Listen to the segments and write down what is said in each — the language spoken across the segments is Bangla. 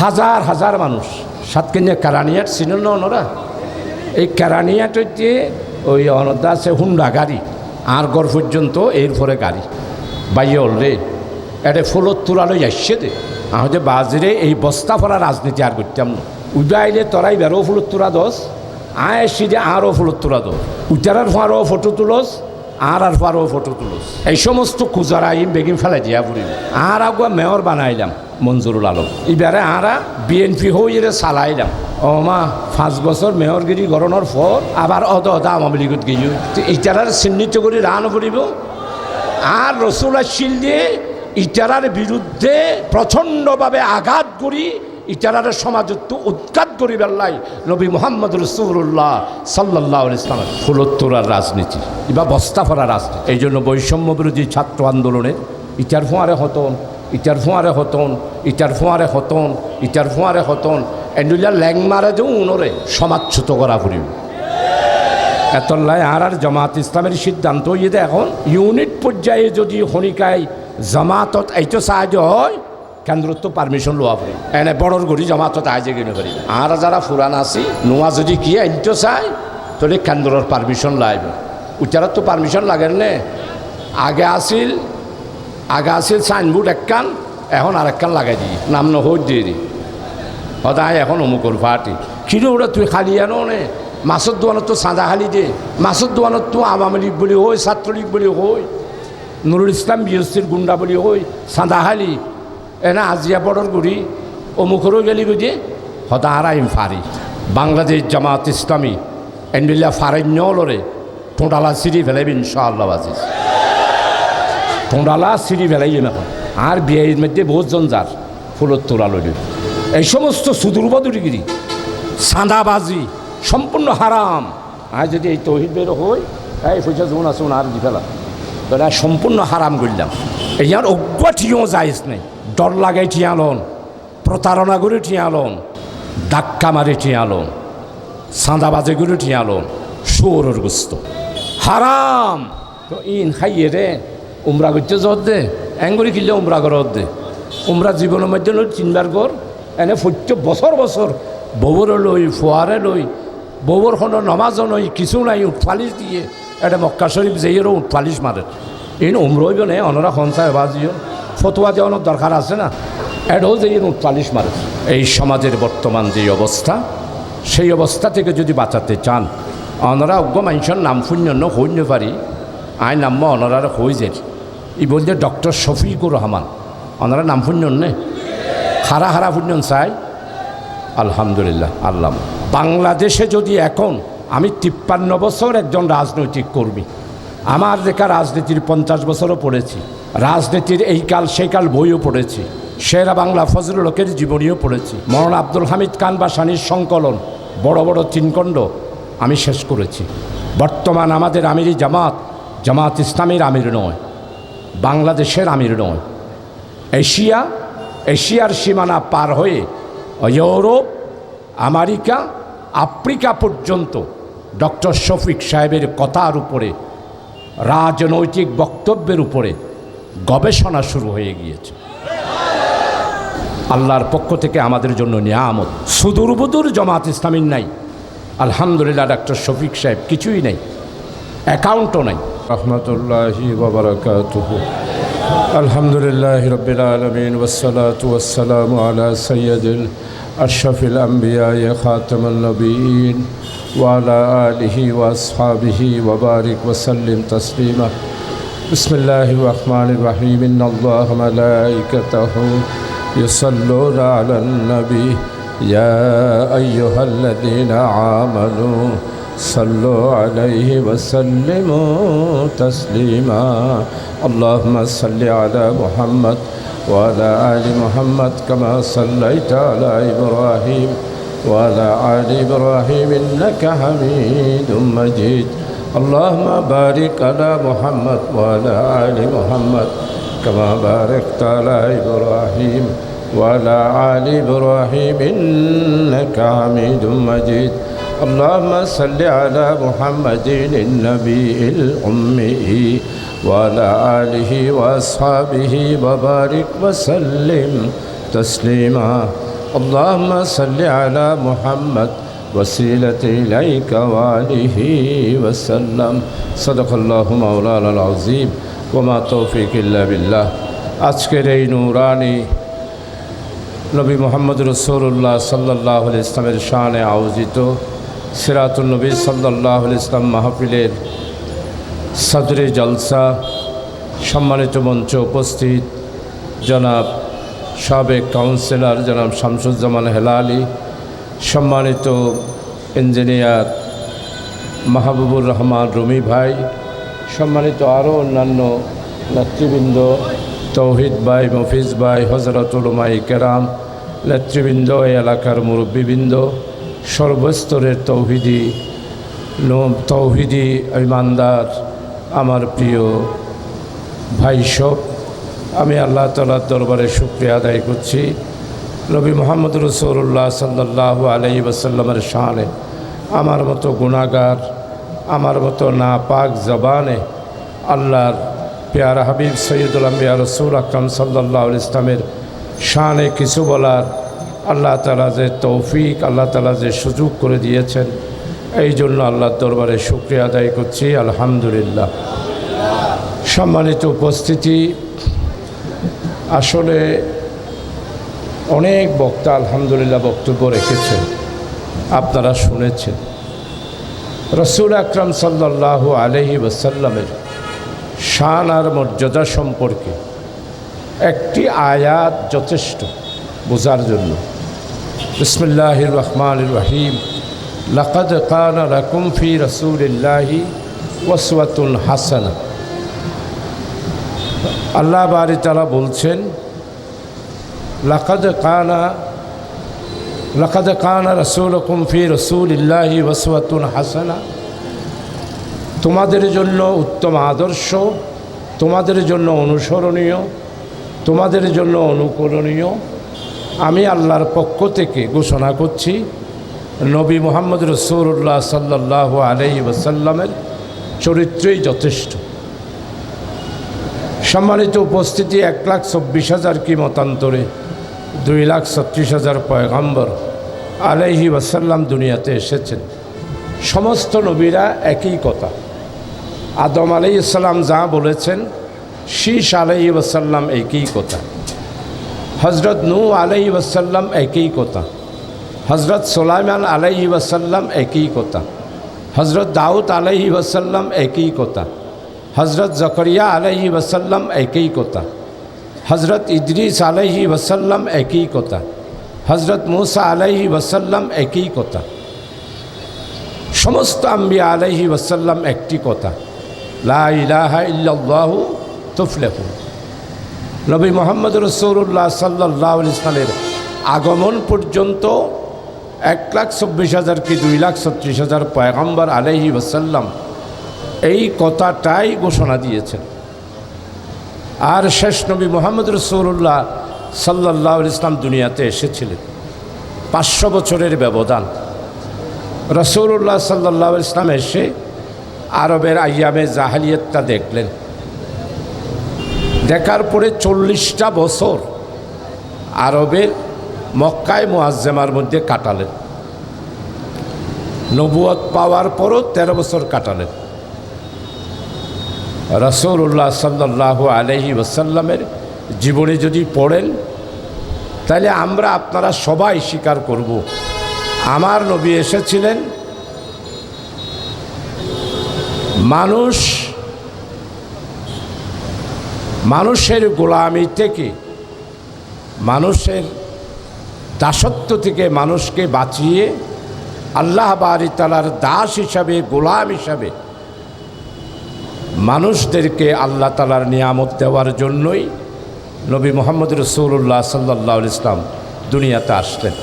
হাজার হাজার মানুষ। সাতকেনিয়া কারানিয়াট চিনেন না ওনারা? এই কারানিয়াট হচ্ছে ওই অনদা আছে হুন্ডা গাড়ি আর গড় পর্যন্ত এরপরে গাড়ি। বাইয়ে অলরে এটা ফুলত তোলালৈ আসছে দে। আহতে বাজরে এই বস্তা ফলা রাজনীতি আর করতাম না। উইবা আইলে তরাই বেরো ফুলত তোরা দোষ আয় যে আরও ফুলত তোরা দোষ। উতারার ফারও ফটো তুলস আর আর ফারও ফটো তুলস। এই সমস্ত কুজারা ইম বেগিন ফেলাই দিয়া পড়িল আর আগুয়া মেয়র বানাইলাম, মঞ্জুরুল আলম। এবারে আরা বিএনপি হয়ে চালাইলাম। মা, পাঁচ বছর মেয়রগিরি গরণের পর আবার অদ অদা আওয়ামী লীগত গিয়ে ইটারার চিহ্নিত করে রান পড়িব আর রসুল শিল দিয়ে ইটারার বিরুদ্ধে প্রচণ্ডভাবে আঘাত করি ইটারার সমাজত্ব উৎখাত করি বেল্লাই নবী মোহাম্মদ রসুল্লাহ সাল্লাহ ইসলামের ফুলোত্তরার রাজনীতি বা বস্তা ফরা রাজনীতি। এই জন্য বৈষম্য বিরোধী ছাত্র আন্দোলনে ইটার ফোঁয়ারে হতন, ইটার ফোঁয়ারে হতন, ইটার ফোঁয়ারে হতন, ইটার ফোঁয়ারে হতন। এন্ডুলিয়া ল্যাং মারে যে উনরে সমাজচ্যুত করা ফুরিব এতল্লায় আর আর জামাত ইসলামের সিদ্ধান্ত ইয়ে এখন। ইউনিট পর্যায়ে যদি হনিকায় জামাতত এইটো সাহায্য হয় কেন্দ্রত তো পারমিশন লোয়া পারি এনে বড়র গড়ি জামাতত আইজে কিনে পারি আর যারা ফুরান আছি নোয়া যদি কি আইনটো চাই তাহলে কেন্দ্রর পারমিশন লাইব। উচ্চারত তো পারমিশন লাগেন নে? আগে আসিল আগে আসিল সাইনবোর্ড একখান, এখন আর একখান লাগাই দিই নাম নহর দিয়ে দিই সদায় এখন অমুকর পার্টি কিন্তু ওরা তুই খালি আনো নে? মাছের দোকানত তো চাঁদা খালি দে। মাছের দোকানত তো আওয়ামী লীগ বলি হই ছাত্রলীগ বলি হই নুরুল ইসলাম বিএসসির গুন্ডা বলি হই চাঁদা খালি। এনে আজিয়া বড়র গুড়ি অমুকরও গেলি বুঝে সদা আরাইম ফারি বাংলাদেশ জামাত ইসলামী এনবিল্লা ফারাইন্যলরে টোঁডালা সিঁড়ি ফেলাইবি ইনশাআল্লাহ আজিজ। টোঁডালা সিঁড়ি ফেলাইবে না। আর বিয়ের মধ্যে বহুত জন যার ফুলত তোলা লইবে এই সমস্ত সুদূরবদুরিগিরি সাঁদাবাজি সম্পূর্ণ হারাম আর যদি এই তহিদ বের হই এই পয়সা যেমন আছে আর দি ফেলা। সম্পূর্ণ হারাম করলাম এই আর অজ্ঞ ঠিও যাইস নেই ডর লাগাই ঠিয়ালন প্রতারণা করে ঠিয়ালন ডাক্কা মারি ঠিয়ালন সাঁদাবাজে করে ঠিয়ালন সৌরর গুস্ত। হারাম তো ইন খাইয়ে রে উমরা করতে জত দে এঙ্গুরি কিনলে উমরা করত দে। উমরা জীবনের মধ্যে চিনবার কর এনে ফত্য বছর বছর ববরে লই ফোয়ারে লই ববর খনো নমাজ নই কিছু নাই উঠফালিশ দিয়ে। এটা মক্কা শরীফ যেয়েরও উঠফালিশ মারে এই উমরইব নে, অনরা সঞ্চায় বাজিও ফতোয়া দেওয়ানোর দরকার আছে না? এটাও যে উঠফালিশ মারে এই সমাজের বর্তমান যে অবস্থা, সেই অবস্থা থেকে যদি বাঁচাতে চান, অনরা অজ্ঞ মানুষের নাম শূন্য হইতে পারি আই নাম অনরার হই যে। ই বলছে ডক্টর শফিকুর রহমান, অনরা নাম শূন্য নে? হারা হারা শূন্য চাই। আলহামদুলিল্লাহ, আল্লাহ। বাংলাদেশে যদি এখন আমি তিপ্পান্ন বছর একজন রাজনৈতিক কর্মী আমার দেখা রাজনীতির পঞ্চাশ বছরও পড়েছি, রাজনীতির এই কাল সেই কাল বইও পড়েছি সেরা বাংলা ফজলুল লোকের জীবনীও পড়েছি। মরণ আব্দুল হামিদ খান বা সানির সংকলন, বড় বড় তিনকণ্ড আমি শেষ করেছি। বর্তমান আমাদের আমিরি জামাত জামাত ইসলামের আমির নয়, বাংলাদেশের আমির নয়। এশিয়া, এশিয়ার সীমানা পার হয়ে ইউরোপ, আমেরিকা, আফ্রিকা পর্যন্ত ডক্টর শফিক সাহেবের কথার উপরে রাজনৈতিক বক্তব্যের উপরে গবেষণা শুরু হয়ে গিয়েছে। আল্লাহর পক্ষ থেকে আমাদের জন্য নিয়ামত। সুদূর বুদুর জামাত ইসলামীর নাই। আলহামদুলিল্লাহ, ডাক্তার শফিক সাহেব কিছুই নেই। অ্যাকাউন্টও নাই। রহমতুল্লাহি আলহামদুলিল্লাহ রবিল আলমিন ওসালাম আলা সৈয়দুল আশরফিল আম্বিয়া নবীন। وعلى آله وأصحابه وبارك وسلم تسليما. بسم الله الرحمن الرحيم. إن الله ملائكته يصلون على النبي. يا أيها الذين آمنوا صلوا عليه وسلموا تسليما. اللهم صل على محمد وعلى آل محمد كما صليت على إبراهيم. وعلى آل إبراهيم إنك حميد مجيد. اللهم بارك على محمد وعلى آل محمد كما باركت على إبراهيم وعلى آل إبراهيم إنك حميد مجيد. اللهم صل على محمد النبي الأمي وعلى آله وأصحابه وبارك وسلم تسليما. اللهم صل على محمد وسيلة إليك وآله وسلم صدق الله مولانا العظيم وما توفيق إلا بالله আজকের এই নুরানি নবী মোহাম্মদ রসৌল্লাহ সাল্লাহ ইসলামের শানে আয়োজিত সিরাতুল নবী সাল্লাহ ইসলাম মাহফিলের সদরে জলসা সম্মানিত মঞ্চে উপস্থিত জনাব সাবেক কাউন্সিলর জনাব শামসুজ্জামান হেলালি, সম্মানিত ইঞ্জিনিয়ার মাহবুবুর রহমান রুমি ভাই, সম্মানিত আরও অন্যান্য নেতৃবৃন্দ, তৌহিদ ভাই, মফিজ ভাই হজরত উলমাই কেরাম, নেতৃবৃন্দ, এই এলাকার মুরব্বীবৃন্দ, সর্বস্তরের তৌহিদি তৌহিদি ইমানদার, আমার প্রিয় ভাই সব। আমি আল্লাহ তালার দরবারে শুক্রিয়া আদায় করছি। নবী মোহাম্মদ রসৌল্লাহ সাল্লাহ আলাই ওসাল্লামের শানে আমার মতো গুণাগার আমার মতো না পাক জবানে আল্লাহর পেয়ার হাবিব সৈয়দুল আম্বিয়া রসুল আকরম সাল্লাহ ইসলামের শানে কিছু বলার আল্লাহ তালা যে তৌফিক, আল্লাহ তালা যে সুযোগ করে দিয়েছেন, এই জন্য আল্লাহর দরবারে শুক্রিয়া আদায় করছি, আলহামদুলিল্লাহ। সম্মানিত উপস্থিতি আসলে অনেক বক্তা আলহামদুলিল্লাহ বক্তব্য রেখেছেন। আপনারা শুনেছেন। রসুল আকরম সাল্লাহ আলহি ওসাল্লামের শান আর মর্যাদা সম্পর্কে একটি আয়াত যথেষ্ট বোঝার জন্য। বিসমুল্লাহ রহমান রহিম। লকদ কান রকুম ফি রসুলিল্লাহি ওসওয়াতুন হাসানা আল্লাহ বারি তারা বলছেন, লাকাদ কানা লাকাদ কানা রসুল কুমফি রসুল ইল্লাহি ওসওয়াতুন হাসানা। তোমাদের জন্য উত্তম আদর্শ, তোমাদের জন্য অনুসরণীয়, তোমাদের জন্য অনুকরণীয়। আমি আল্লাহর পক্ষ থেকে ঘোষণা করছি, নবী মোহাম্মদ রসুল্লাহ সাল্লাহ আলহি ওসাল্লামের চরিত্রই যথেষ্ট। সম্মানিত উপস্থিতি, এক লাখ চব্বিশ হাজার কি মতান্তরে, দুই লাখ ছত্রিশ হাজার পয়গাম্বর আলাইহি ওয়াসাল্লাম দুনিয়াতে এসেছেন। সমস্ত নবীরা একই কথা। আদম আলাই ইসলাম যা বলেছেন, শীষ আলাইহি ওয়াসাল্লাম একই কথা। হজরত নূ আলাইহি ওয়াসাল্লাম একই কথা। হজরত সোলাইমান আলাইহি ওয়াসাল্লাম একই কথা। হজরত দাউদ আলাইহি ওয়াসাল্লাম একই কথা। হজরত জকরিয়া আলহি ওসাল্লাম একই কথা। হজরত ইদ্রিস আলহি ওসাল্লাম একই কথা। হজরত মুসা আলহি ওসাল্লাম একই কথা। সমস্ত আম্বিয়া আলহি ওসাল্লাম একটি কথা। লা ইলাহা ইল্লাল্লাহু তুফলেহু। নবী মোহাম্মদ রসৌল্লাহ সাল্লাহ ইসলামের আগমন পর্যন্ত এক লাখ চব্বিশ হাজার কি দুই লাখ ছত্রিশ হাজার পয়গম্বর আলহি ওসাল্লাম এই কথাটাই ঘোষণা দিয়েছেন। আর শেষ নবী মোহাম্মদ রসৌল্লাহ সাল্লাহ ইসলাম দুনিয়াতে এসেছিলেন। পাঁচশো বছরের ব্যবধান। রসৌল্লাহ সাল্লাহ ইসলাম এসে আরবের আয়ামে জাহালিয়তটা দেখলেন। দেখার পরে চল্লিশটা বছর আরবের মক্কায় মোয়াজ্জেমার মধ্যে কাটালেন। নবুয়ত পাওয়ার পরও তেরো বছর কাটালেন। রসৌল্লাহ সাল্লাহ আলহি ওসাল্লামের জীবনে যদি পড়েন, তাহলে আমরা আপনারা সবাই স্বীকার করব। আমার নবী এসেছিলেন। মানুষ, মানুষের গোলামি থেকে, মানুষের দাসত্ব থেকে মানুষকে বাঁচিয়ে আল্লাহ বাড়ি তালার দাস হিসাবে, গোলাম হিসাবে মানুষদেরকে আল্লাহ তালার নিয়ামত দেওয়ার জন্যই নবী মোহাম্মদ রসুল্লাহ সাল্লাহ ইসলাম দুনিয়াতে আসলেন।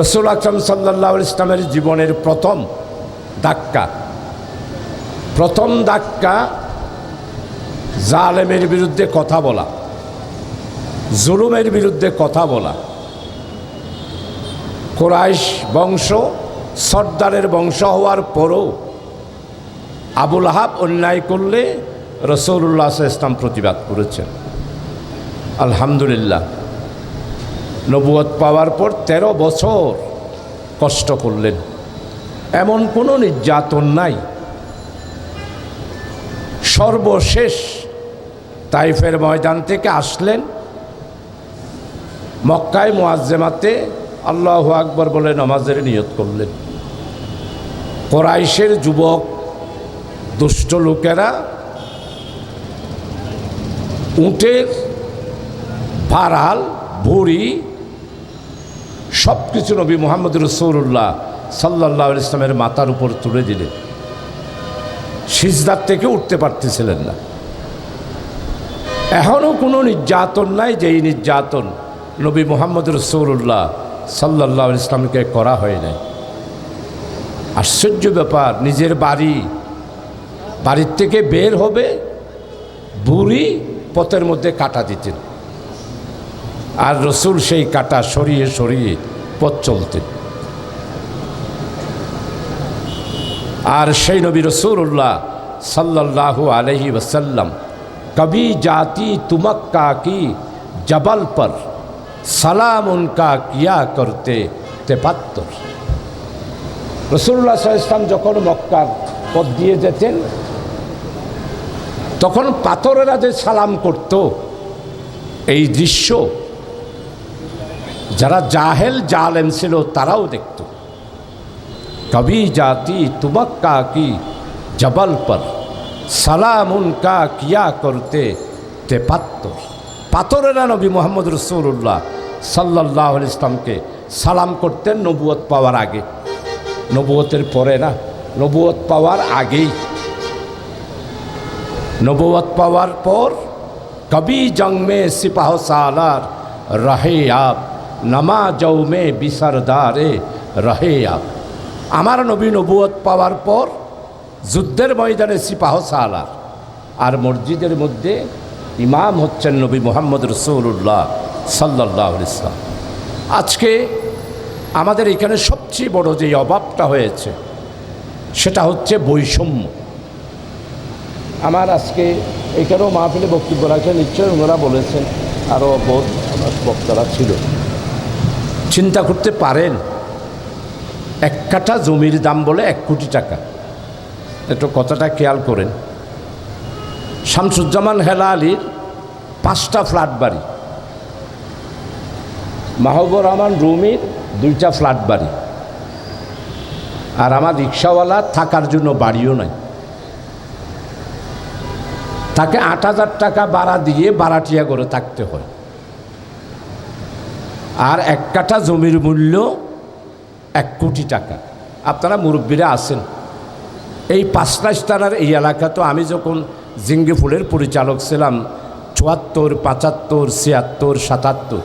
রসুল আকরম সাল্লাহ ইসলামের জীবনের প্রথম ধাক্কা। প্রথম ধাক্কা জালেমের বিরুদ্ধে কথা বলা, জুলুমের বিরুদ্ধে কথা বলা। কোরাইশ বংশ সর্দারের বংশ হওয়ার পরও আবুল আহাব অন্যায় করলে রসৌল্লাহ ইসলাম প্রতিবাদ করেছেন। আলহামদুলিল্লাহ। নবুয়ত পাওয়ার পর ১৩ বছর কষ্ট করলেন। এমন কোনো নির্যাতন নাই। সর্বশেষ তাইফের ময়দান থেকে আসলেন। মক্কায় মোয়াজ্জেমাতে আল্লাহ আকবর বলে নমাজের নিয়ত করলেন। কোরাইশের যুবক দুষ্ট লোকেরা উটের ভাড়াল, ভুড়ি সব কিছু নবী মোহাম্মদ রসৌল্লাহ সাল্লাহ ইসলামের মাথার উপর তুলে দিলেন। সিজদার থেকে উঠতে পারতেছিলেন না। এখনও কোনো নির্যাতন নাই যেই নির্যাতন নবী মোহাম্মদ রসৌল্লাহ সাল্লাহ ইসলামকে করা হয় নাই। আশ্চর্য ব্যাপার, নিজের বাড়ি বাড়ির থেকে বের হবে, বুড়ি পথের মধ্যে কাটা দিতেন। আর রসুল সেই কাটা সরিয়ে সরিয়ে পথ চলতেন। আর সেই নবী রসুল্লাহ সাল্লাহ আলহি ওসাল্লাম কবি জাতি তুমক কাকি জবাল পর সালাম উনকা কিয়া করতে তেপাত্তর রসুল্লাহ ইসলাম যখন মক্কার পথ দিয়ে যেতেন তখন পাথরেরা যে সালাম করত, এই দৃশ্য যারা জাহেল জালেম ছিল তারাও দেখত। কবি জাতি তুমক্কা কি জবল পর সালাম উনকা কিয়া করতে তে পাত্তর। পাথরেরা নবী মোহাম্মদ রসুল্লাহ সাল্লাহ ইসলামকে সালাম করতেন নবুয়ত পাওয়ার আগে। নবুয়তের পরে না নবুয়ত পাওয়ার আগেই নবুয়ত পাওয়ার পর কবি জং মে সিপাহ সালার, রহে আপ, নমা জৌ মে বিসরদারে, রহে আপ। আমার নবী নবুয়ত পাওয়ার পর যুদ্ধের ময়দানে সিপাহ সালার আর মসজিদের মধ্যে ইমাম হচ্ছেন নবী মোহাম্মদ রসৌল্লাহ সাল্লাহ ইসলাম আজকে আমাদের এখানে সবচেয়ে বড় যে অভাবটা হয়েছে, সেটা হচ্ছে বৈষম্য। আমার আজকে এখানেও মাহফিলে বক্তব্য রাখেন। নিশ্চয়ই ওনারা বলেছেন আরও বহুত বক্তারা ছিল। চিন্তা করতে পারেন, এক কাঠা জমির দাম বলে এক কোটি টাকা। একটু কথাটা খেয়াল করেন। শামসুজ্জামান হেলা আলীর পাঁচটা ফ্ল্যাট বাড়ি। মাহবুর রহমান রুমির দুইটা ফ্ল্যাট বাড়ি। আর আমার রিক্সাওয়ালা থাকার জন্য বাড়িও নাই। তাকে আট হাজার টাকা ভাড়া দিয়ে বারাটিয়া করে থাকতে হয়। আর এক কাঠা জমির মূল্য এক কোটি টাকা। আপনারা মুরব্বীরা আছেন। এই পাঁচটাশ তারার এই এলাকা তো আমি যখন জিঙ্গি ফুলের পরিচালক ছিলাম, চুয়াত্তর, পঁচাত্তর, ছিয়াত্তর, সাতাত্তর,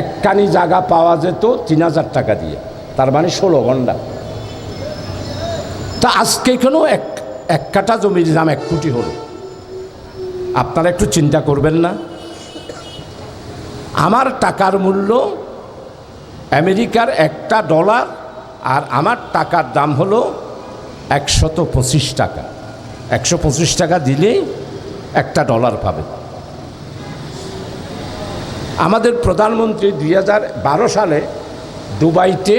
একখানি জায়গা পাওয়া যেত তিন হাজার টাকা দিয়ে। তার মানে ষোলো ঘণ্টা। তা আজকে এখানেও এক এক কাঠা জমির দাম এক কোটি হল। আপনারা একটু চিন্তা করবেন না। আমার টাকার মূল্য আমেরিকার একটা ডলার আর আমার টাকার দাম হলো একশত পঁচিশ টাকা। একশো পঁচিশ টাকা দিলেই একটা ডলার পাবেন। আমাদের প্রধানমন্ত্রী দু হাজার বারো সালে দুবাইতে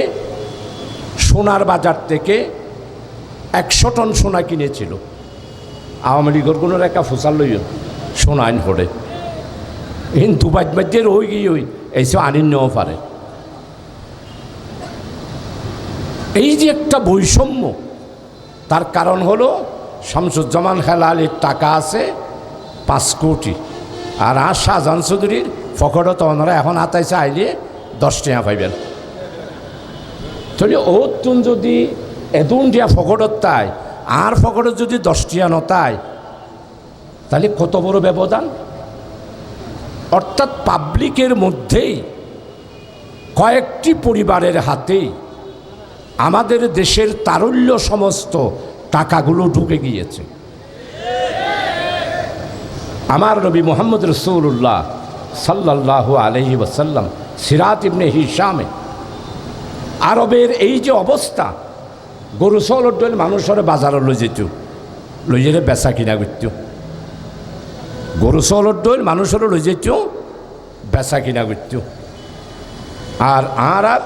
সোনার বাজার থেকে একশো টন সোনা কিনেছিল। আওয়ামী লীগের কোনো রেখা ফুসাল লইল সোনা আইন হরে ইন দুবাই বাজ্যের হই গিয়ে ওই এইসব আনিন নেওয়া পারে। এই যে একটা বৈষম্য, তার কারণ হলো শামসুজ্জামান হেলালির টাকা আছে পাঁচ কোটি, আর আর শাহজাহান চৌধুরীর ফকটও তো ওনারা এখন আতাইছে আইলে দশ টাকা পাইবেন। তাহলে ও তুন যদি এদুন ফকটত তাই, আর ফকটত যদি দশটিয়া নতায় তাহলে কত বড় ব্যবধান? অর্থাৎ পাবলিকের মধ্যেই কয়েকটি পরিবারের হাতেই আমাদের দেশের তারল্য সমস্ত টাকাগুলো ঢুকে গিয়েছে। আমার নবী মোহাম্মদ রসুল্লাহ সাল্লাহ আলহি ওসাল্লাম সিরাত ইবনে হিসামে আরবের এই যে অবস্থা গরু চলর মানুষের বাজারে লই যেত লই যেতে বেচা কিনা করত গরু চলর দইল মানুষের লই যেত বেচা কিনা করত আর আর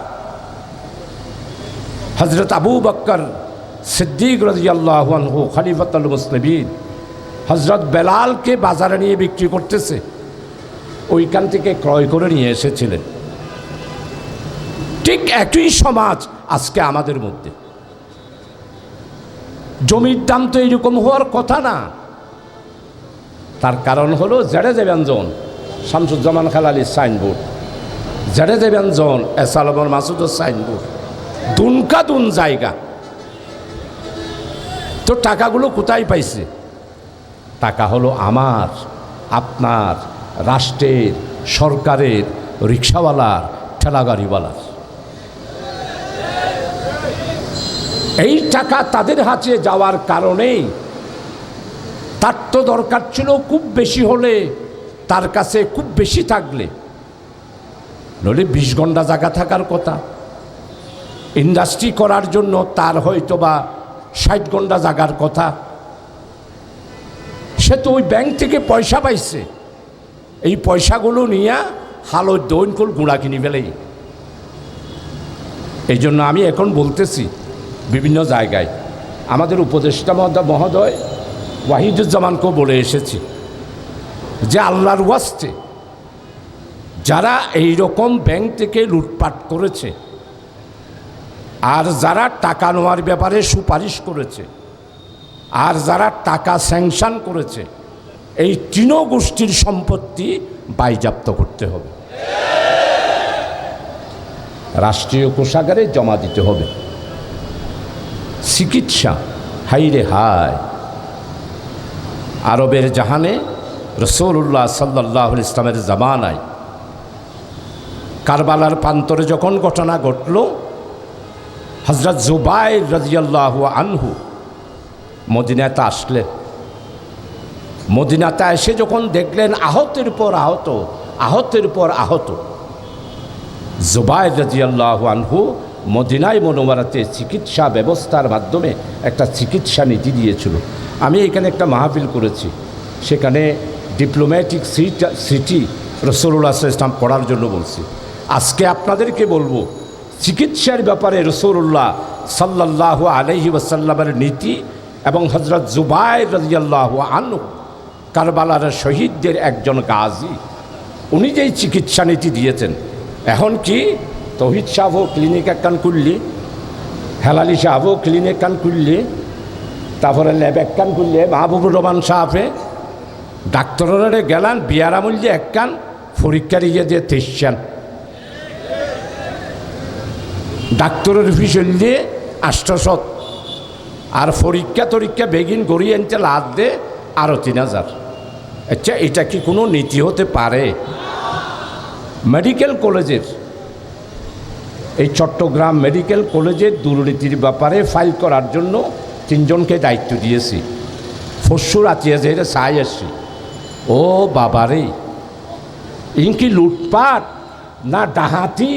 হজরত আবু বক্কর সিদ্দিক রাজিয়াল্লাহু খলিফতুল মুসলিমিন হজরত বেলালকে বাজারে নিয়ে বিক্রি করতেছে। ওইখান থেকে ক্রয় করে নিয়ে এসেছিলেন। ঠিক একই সমাজ আজকে আমাদের মধ্যে। জমির দাম তো এরকম হওয়ার কথা না। তার কারণ হলো জেড়ে দেবেন জন, শামসুজ্জামান খালালির সাইনবোর্ড জেড়ে দেবেন জন, এস আলমর মাসুদের সাইনবোর্ড দুনকা দুন জায়গা। তো টাকাগুলো কোথায় পাইছে? টাকা হলো আমার, আপনার, রাষ্ট্রের, সরকারের, রিক্সাওয়ালার, ঠেলাগাড়িওয়ালার। এই টাকা তাদের হাতে যাওয়ার কারণেই তার তো দরকার ছিল খুব বেশি হলে তার কাছে খুব বেশি থাকলে। নইলে বিশ ঘণ্টা জায়গা থাকার কথা। ইন্ডাস্ট্রি করার জন্য তার হয়তো বা ষাট ঘণ্টা জাগার কথা। সে তো ওই ব্যাংক থেকে পয়সা পাইছে। এই পয়সাগুলো নিয়ে হালো দৈনকুল গুঁড়া কিনি ফেলেই। এই জন্য আমি এখন বলতেছি বিভিন্ন জায়গায়। আমাদের উপদেষ্টা মহোদয় ওয়াহিদুজ্জামানকেও বলে এসেছি যে আল্লাহর ওয়াস্তে যারা এই রকম ব্যাংক থেকে লুটপাট করেছে আর যারা টাকা নেওয়ার ব্যাপারে সুপারিশ করেছে আর যারা টাকা স্যাংশন করেছে, এই তৃণগোষ্ঠীর সম্পত্তি বাইজাপ্ত করতে হবে। রাষ্ট্রীয় কোষাগারে জমা দিতে হবে। চিকিৎসা, হাইরে হায়। আরবের জাহানে রসৌল্লাহ সাল্লাহ ইসলামের জামানায় কারবালার প্রান্তরে যখন ঘটনা ঘটল হজরত জুবাইর রাজিয়াল্লাহু আনহু মদিনাতে আসলেন মদিনাতে এসে যখন দেখলেন আহতের পর আহত, আহতের পর আহত, জুবাইর রাজিয়াল্লাহু আনহু মদিনায় মনোমারাতে চিকিৎসা ব্যবস্থার মাধ্যমে একটা চিকিৎসা নীতি দিয়েছিল। আমি এখানে একটা মাহফিল করেছি। সেখানে ডিপ্লোম্যাটিক সিট রসুল্লাহ ইসলাম পড়ার জন্য বলছি। আজকে আপনাদেরকে বলব, চিকিৎসার ব্যাপারে রসুল্লাহ সাল্লাহ আলহি ওয়াসাল্লামের নীতি এবং হজরত জুবাইর রাজিয়াল্লাহ আনু কারবালার শহীদদের একজন গাজী, উনি যেই চিকিৎসা নীতি দিয়েছেন, এখন কি তহিদ সাহও ক্লিনিক একখান খুললি, হেলালি সাহও ক্লিনিক একখান খুললি, তারপরে ল্যাব একখান খুললে মাহবুবুর রহমান সাহাফে ডাক্তারের গেলান বিয়ারামূল্যে একখান পরীক্ষার ইয়ে দিয়ে তেইশান ডাক্তারের ফিস হইলে আষ্টশত, আর পরীক্ষা তরীক্ষা বেগিন গড়িয়ে আনতে লাভ দে আরও তিন হাজার। আচ্ছা এটা কি কোনো নীতি হতে পারে? মেডিকেল কলেজের এই চট্টগ্রাম মেডিকেল কলেজের দুর্নীতির ব্যাপারে ফাইল করার জন্য তিনজনকে দায়িত্ব দিয়েছি। ফসু রাতিয়ে যে সাই আসছি। ও বাবারে ইনকি লুটপাট? না ডাহাতি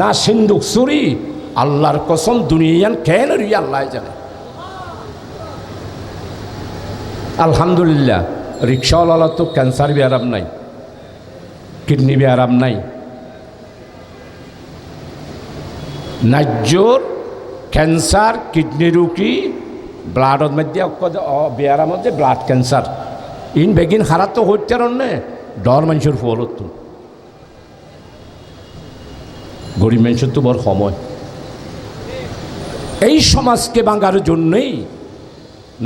না সিন্দুক চুরি? আল্লাহর কসম দুনিয়ান কেন রি আল্লাহ জানে? আলহামদুলিল্লাহ রিক্সাওয়ালা তো ক্যান্সার বি আরাম নাই, কিডনি বি আরাম নাই। ন্যায্যর ক্যান্সার, কিডনি রুগী, ব্লাডর মধ্যে বেয়ারার মধ্যে ব্লাড ক্যান্সার। ইন বেগিন হারাত তো হইতে নে ডর মানুষের ফল হতো গরিব মানুষের তো বড় সময়। এই সমাজকে বাঙার জন্যই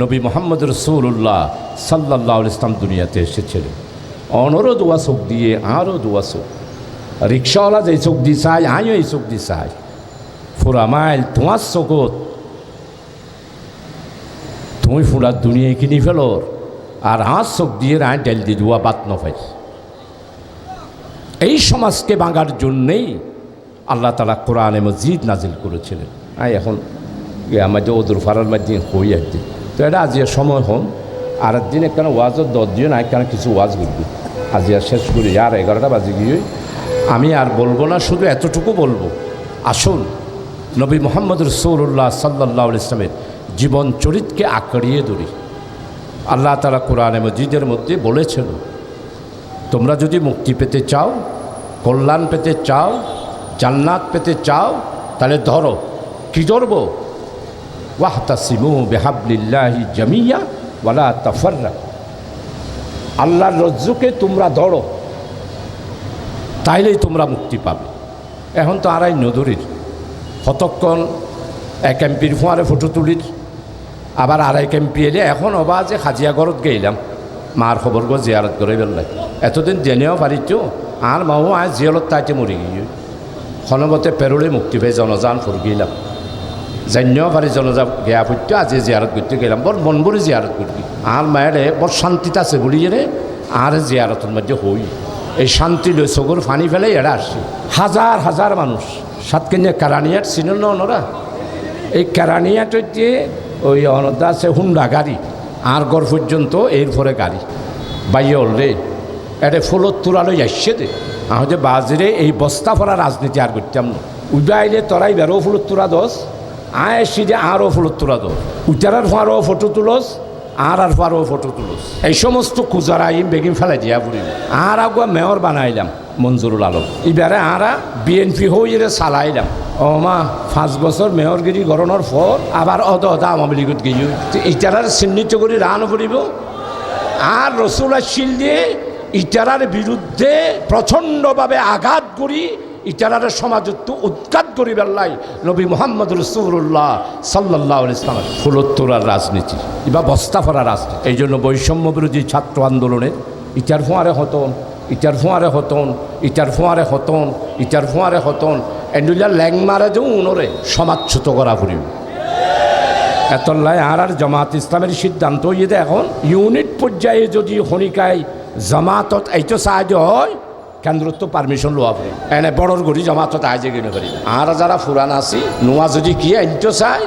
নবী মোহাম্মদ রসুল্লাহ সাল্লাহ ইসলাম দুনিয়াতে এসেছিলেন। অনরও দোয়া চোখ দিয়ে আরও দোয়া চোখ রিক্সাওয়ালা যে চোখ দি চাই আমিও এই চোখ দি চাই ফুরা মাইল তোমার চোখত তুমি ফুরার দুনিয়া কিনি ফেলোর, আর হাঁস চোখ দিয়ে রায় ডেল দুয়া বাত নফাই এই সমাজকে বাঙার জন্যেই আল্লাহ তালা কোরআনে মসজিদ নাজিল করেছিলেন। আই এখন আমাদের ওদুর ফারার মধ্যে হই একদিন তো এটা আজ সময় হন আর একদিন একখানে ওয়াজত দশ দিন আর একখানে কিছু ওয়াজ করবি? আজ আর শেষ করি, আর এগারোটা বাজে গিয়ে আমি আর বলব না, শুধু এতটুকু বলব। আসুন নবী মোহাম্মদ রসৌল্লাহ সাল্লাহ ইসলামের জীবন চরিতকে আঁকড়িয়ে ধরি। আল্লাহ তালা কোরআনে মসজিদের মধ্যে বলেছিল তোমরা যদি মুক্তি পেতে চাও, কল্যাণ পেতে চাও, জান্নাত পেতে চাও, তাহলে ধরো, কি ধরবো? ওয়াহতাসিমু বেহাবলিল্লাহি জামিয়া ওয়ালা তাফাররা আল্লাহর রজ্জুকে তোমরা ধরো, তাইলেই তোমরা মুক্তি পাবে। এখন তো আড়াই নদরির কতক্ষণ এক এমপির ফোঁয়ারে ফটো তুলির আবার আড়াই এমপি এলে এখন অবা যে হাজিয়াগরত গেলাম মার খবর গো জিয়ারত করে বেললাই। এতদিন জেনেও পারিত আর মাও আয় জিয়ালত তাইতে মরি গিয়ে। খনবতে পেরোলে মুক্তি পেয়ে জনজান ফুর গেলাম জানিও পারি জনজা গেয়া ফুটতে আজি জিয়ারত করতে গেলাম বড় মন ভরে জিয়ারত করবি আর মায়েরে বড় শান্তিতে আছে বলি রে আর জিয়ারতের মধ্যে হই এই শান্তি লই চকুর ফানি ফেলে এরা আসছি হাজার হাজার মানুষ। সাতকেনিয়া কারানিয়ার চিনেন না ওনারা? এই কেরানিয়াটা যে ওই অনদা আছে হুন্ডা গাড়ি, আর গড় পর্যন্ত এরপরে গাড়ি। বাইয়ে রে, এটা ফুলত তুরালই আসছে দে। আহতে বাজরে এই বস্তা ভরা রাজনীতি আর করতাম না। উঠে আইলে তরাই বেরো ফুলত তুরা দোষ, আয় যে আরও ফুলত তুরা দোষ। উচারার ফারও ফটো তুলস, আর আর ফারও ফটো তুলস। এই সমস্ত কুজারা আইম বেগিম ফেলাই দিয়া পড়িল। আর আগুয়া মেয়র বানাইলাম। মঞ্জুরুল আলম। এবারে আরা বিএনপি হইরে চালাইলাম। ও মা পাঁচ বছর মেয়রগিরি গরণের পর আবার অদ অদা আওয়ামী লীগত গিয়ে। ইটারার চিহ্নিত করে রান পড়িব আর রসুল শিল দিয়ে ইটারার বিরুদ্ধে প্রচণ্ডভাবে আঘাত করি ইটারার সমাজত্ব উৎখাত করি বেল্লাই নবী মোহাম্মদ রসুল্লাহ সাল্লাহ ইসলাম ফুলোত্তরার রাজনীতি। বা বস্তা ফরা রাজনীতি। এই জন্য বৈষম্য বিরোধী ছাত্র আন্দোলনের ইটার ফোঁয়ারে হতন ইটার ফোঁয়ারে হতন ইটার ফোঁয়ারে হতন ইটার ফোঁয়ারে হতন। এন্ডুলিয়া ল্যাং মারে যে উনরে সমাজচ্যুত করা ফুরিব। এতল্লায় আর আর জামাত ইসলামের সিদ্ধান্ত ইয়ে এখন। ইউনিট পর্যায়ে যদি হনিকায় জামাতত এইটো সাহায্য হয় কেন্দ্রত পারমিশন লোয়া পড়ে এনে বড়র গড়ি জামাতত আইজে কিনে পারি আর যারা ফুরান আছি নোয়া যদি কি এইটো চাই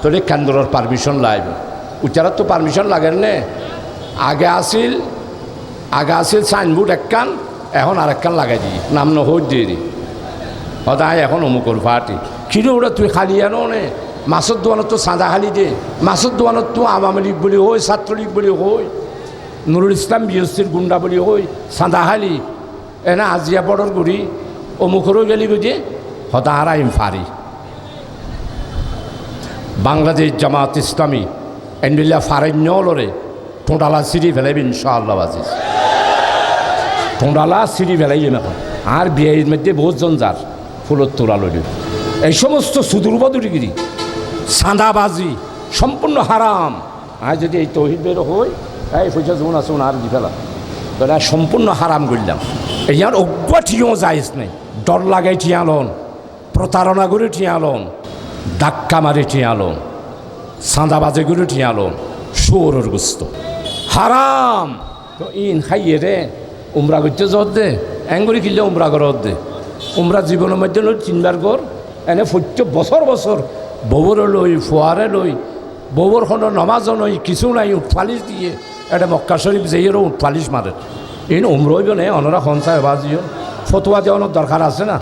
তাহলে কেন্দ্রর পারমিশন লাইব। উচারাত তো পারমিশন লাগেন নে। আগে আসিল আগে আসিল সাইনবোর্ড একখান, এখন আর একখান লাগাই দিই, নাম নহর দিয়ে দিই। সদায় এখন অমুকর পার্টি কিনো ওরা তুই খালি আনো নে? মাছের দোকানত তো চাঁদা খালি দে। মাছের দোকানত তো আওয়ামী লীগ বুলি হই, ছাত্রলীগ বুলি হই, নুরুল ইসলাম বিএসসির গুন্ডা বুলি হই চাঁদা খালি এনে আজিয়া বড়র গুড়ি অমুকরও গেলি বুঝে সদা হারাইম ফারি। বাংলাদেশ জামাত ইসলামী এন্ডিলা ফারেন্যলরে টোঁডালা সিঁড়ি ফেলাইব ইনশাআল্লাহ আজিজ। টোঁডালা সিঁড়ি ফেলাই এখন আর বিয়ের মধ্যে বহুতজন জঞ্জার ফুলত তোলা লইল এই সমস্ত সুদূর্বদুরিগিরি সাঁদাবাজি সম্পূর্ণ হারাম আর যদি এই তহিদ বের হই এই পয়সা যেমন আছে আর দি ফেলা তাহলে সম্পূর্ণ হারাম করলাম এই আর অজ্ঞ ঠিও যাইস নাই। ডর লাগাই ঠিয়ালন প্রতারণা করে ঠিয়ালন ডাক্কা মারি ঠিয়ালন সাঁদাবাজে করে ঠিয়ালন সুরের গুস্ত। হারাম তো ইন খাইয়ে রে উমরা করতে যত দে এঙ্গুরি কিনলে উমরা করত দে উমরা জীবনের মধ্যে চিনবার কর, এনে ফট্য বছর বছর। ববরে লই, ফোয়ারে লই ববর কোনো নমাজও নই কিছু নাই উঠফালিশ দিয়ে, এটা মক্কা শরীফ যেয়েরও উঠফালিশ মারে। ইন উমরইব নে, অনরা সঞ্চায় বাজিও ফতোয়া দেওয়ানোর দরকার আছে না?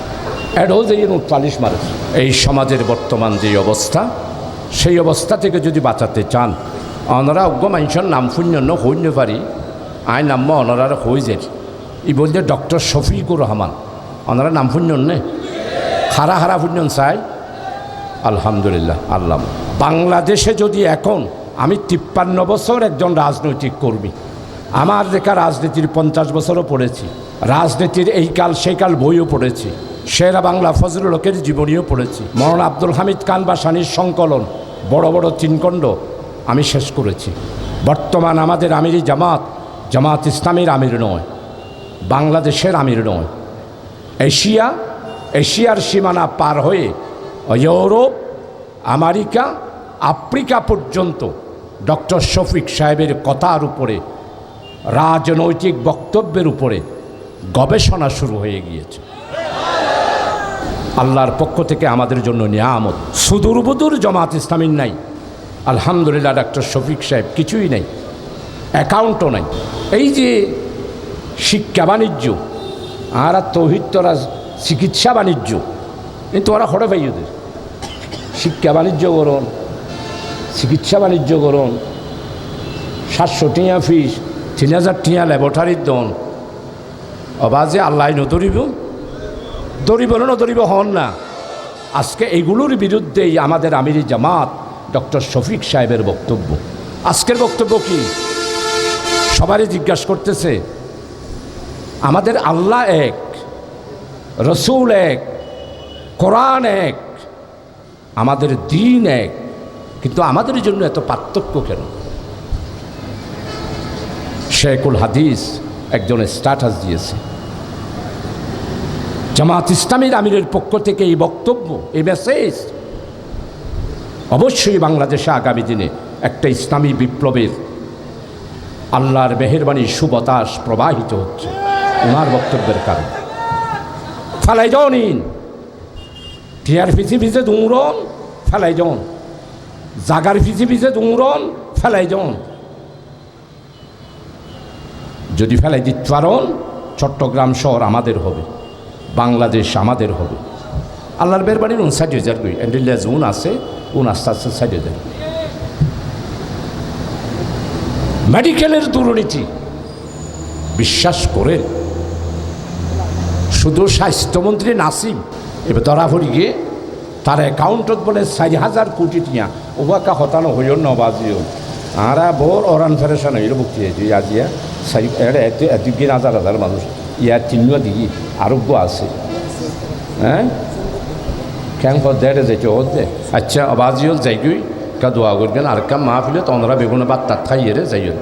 এটাও যে ইন উঠফালিশ মারে। এই সমাজের বর্তমান যে অবস্থা, সেই অবস্থা থেকে যদি বাঁচাতে চান, অনরা অজ্ঞ মানুষের নাম শূন্য হইন্য পারি আই নাম অনরার হই যে ই বলতে ডক্টর শফিকুর রহমান। ওনারা নাম শুনন নে? হারা হারা শুনন চাই আলহামদুলিল্লাহ, আল্লাহ। বাংলাদেশে যদি এখন আমি তিপ্পান্ন বছর একজন রাজনৈতিক কর্মী, আমার দেখা রাজনীতির পঞ্চাশ বছরও পড়েছি, রাজনীতির এই কাল, সেই কাল বইও পড়েছি, সেরা বাংলা ফজল লোকের জীবনীও পড়েছি মরণ আব্দুল হামিদ খান বা সানির সংকলন, বড় বড় তিনকণ্ড আমি শেষ করেছি। বর্তমান আমাদের আমিরি জামাত জামাত ইসলামের আমির নয়। বাংলাদেশের আমির নয়। এশিয়া, এশিয়ার সীমানা পার হয়ে ইউরোপ, আমেরিকা, আফ্রিকা পর্যন্ত ডক্টর শফিক সাহেবের কথার উপরে, রাজনৈতিক বক্তব্যের উপরে গবেষণা শুরু হয়ে গিয়েছে। আল্লাহর পক্ষ থেকে আমাদের জন্য নিয়ামত। সুদূরবুদুর জামাত ইসলামীর নাই। আলহামদুলিল্লাহ, ডক্টর শফিক সাহেব কিছুই নেই। অ্যাকাউন্টও নাই। এই যে শিক্ষা বাণিজ্য, আর তৌহিদ তোরা চিকিৎসা বাণিজ্য। কিন্তু ওরা হরে পাই ওদের। শিক্ষা বাণিজ্য করুন, চিকিৎসা বাণিজ্য করুন, সাতশো টিয়া ফিস, তিন হাজার টিয়া ল্যাবরেটারির দন। অবাজে আল্লাহ নতরিব দরিব না দরিব হন না। আজকে এইগুলোর বিরুদ্ধেই আমাদের আমিরি জামাত ডক্টর শফিক সাহেবের বক্তব্য। আজকের বক্তব্য কি? সবারই জিজ্ঞাসা করতেছে আমাদের আল্লাহ এক, রসুল এক, কোরআন এক, আমাদের দিন এক। কিন্তু আমাদের জন্য এত পার্থক্য কেন? শেখুল হাদিস একজন স্ট্যাটাস দিয়েছে। জামাত ইসলামীর আমিরের পক্ষ থেকে এই বক্তব্য, এই মেসেজ, অবশ্যই বাংলাদেশে আগামী দিনে একটা ইসলামী বিপ্লবের আল্লাহর মেহরবানি সুবতাস প্রবাহিত হচ্ছে। ওনার বক্তব্যের কারণে। ফেলাই যাও নিন। টিয়ার পিছি পিছে দৌড়ন ফেলাই যান জাগার পিছি পিছে দৌড়ন ফেলাই যান যদি ফেলাই দিতে পারেন, চট্টগ্রাম শহর আমাদের হবে, বাংলাদেশ আমাদের হবে। আল্লাহর বের বাড়ির উন ষাট হাজার কই অ্যান্ডিল্লাজ উন আছে, উন আস্তে আস্তে ষাট হাজার মেডিকেলের দুর্নীতি, বিশ্বাস করেন। শুধু স্বাস্থ্যমন্ত্রী নাসিম, এবার ধরা পড়ি গিয়ে তার অ্যাকাউন্টত বলে চারি হাজার কোটি টিয়া। ওবাকা হতানো হইও নবাজিও আরা বোর অরান ফেরেশন হইল বুকি হয়েছে আজিয়া চারি কিন হাজার হাজার মানুষ ইয়ার চিহ্ন দিই আরোগ্য আছে। হ্যাঁ কেন দেড়ে ও দে। আচ্ছা অবাজিও যাইগুই কা দোয়া করবেন আর কা মাহফিলে তোমরা বেগুন তার থাইয়ে রে যাইও